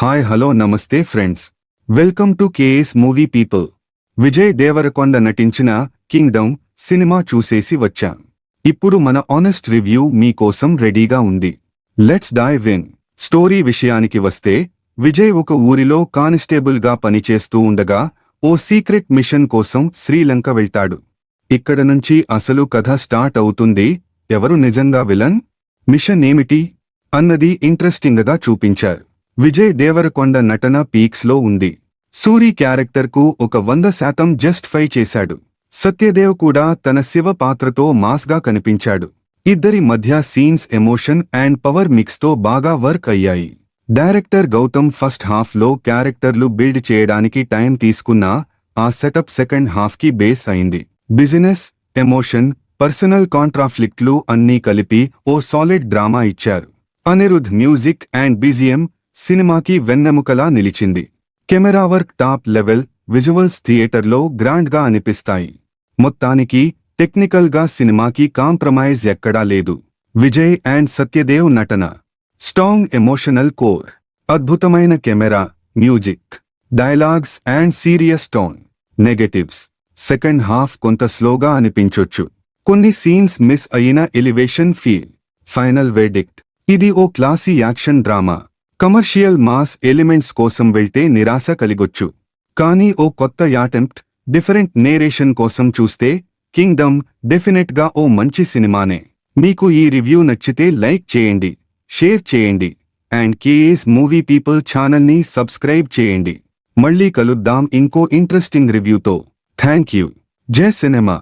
Hi hello నమస్తే friends welcome to KS movie people Vijay Devarakonda నటించిన Kingdom cinema చూసేసి వచ్చా. ఇప్పుడు మన ఆనెస్ట్ రివ్యూ మీకోసం రెడీగా ఉంది. లెట్స్ డైవ్ ఇన్ స్టోరీ విషయానికి వస్తే విజయ్ ఒక ఊరిలో కానిస్టేబుల్గా పనిచేస్తూ ఉండగా ఓ సీక్రెట్ మిషన్ కోసం శ్రీలంక వెళ్తాడు. ఇక్కడ నుంచి అసలు కథ స్టార్ట్ అవుతుంది ఎవరు నిజంగా విలన్ మిషన్ ఏమిటి? అన్నది ఇంట్రెస్టింగ్గా చూపించారు. విజయ్ దేవరకొండ నటన పీక్స్లో ఉంది. సూరి క్యారెక్టర్కు ఒక వంద శాతం జస్టిఫై చేశాడు. సత్యదేవ్ కూడా తన శివ పాత్రతో మాస్గా కనిపించాడు. ఇద్దరి మధ్య సీన్స్ ఎమోషన్ అండ్ పవర్ మిక్స్తో బాగా వర్క్ అయ్యాయి. డైరెక్టర్ గౌతమ్ ఫస్ట్ హాఫ్లో క్యారెక్టర్లు బిల్డ్ చేయడానికి టైం తీసుకున్నా ఆ సెటప్ సెకండ్ హాఫ్కి బేస్ అయింది. బిజినెస్ ఎమోషన్ పర్సనల్ కాంట్రాఫ్లిక్ట్లు అన్నీ కలిపి ఓ సాలిడ్ డ్రామా ఇచ్చారు. అనిరుద్ మ్యూజిక్ అండ్ బీజిఎం సినిమాకి వెన్నెముకలా నిలిచింది. Camera work top level visuals థియేటర్లో గ్రాండ్గా అనిపిస్తాయి. మొత్తానికి టెక్నికల్గా సినిమాకి కాంప్రమైజ్ ఎక్కడా లేదు. విజయ్ అండ్ సత్యదేవ్ నటన. Strong emotional core. అద్భుతమైన camera music dialogues and serious tone. Negatives. Second half కొంత స్లోగా అనిపించొచ్చు. కొన్ని సీన్స్ మిస్ అయిన ఎలివేషన్ ఫీల్. ఫైనల్ వెర్డిక్ట్ ఇది ఓ classy action drama. Commercial mass elements కోసం వెళ్తే నిరాశ కలిగొచ్చు. కానీ ఓ కొత్త యాటెంప్ట్ డిఫరెంట్ నేరేషన్ కోసం చూస్తే కింగ్డమ్ డెఫినెట్గా ఓ మంచి సినిమానే. మీకు ఈ రివ్యూ నచ్చితే లైక్ చేయండి షేర్ చేయండి అండ్ కేఎస్ మూవీ పీపుల్ ఛానల్ని సబ్స్క్రైబ్ చేయండి. మళ్ళీ కలుద్దాం ఇంకో ఇంట్రెస్టింగ్ రివ్యూతో. Thank you. జై సినిమా.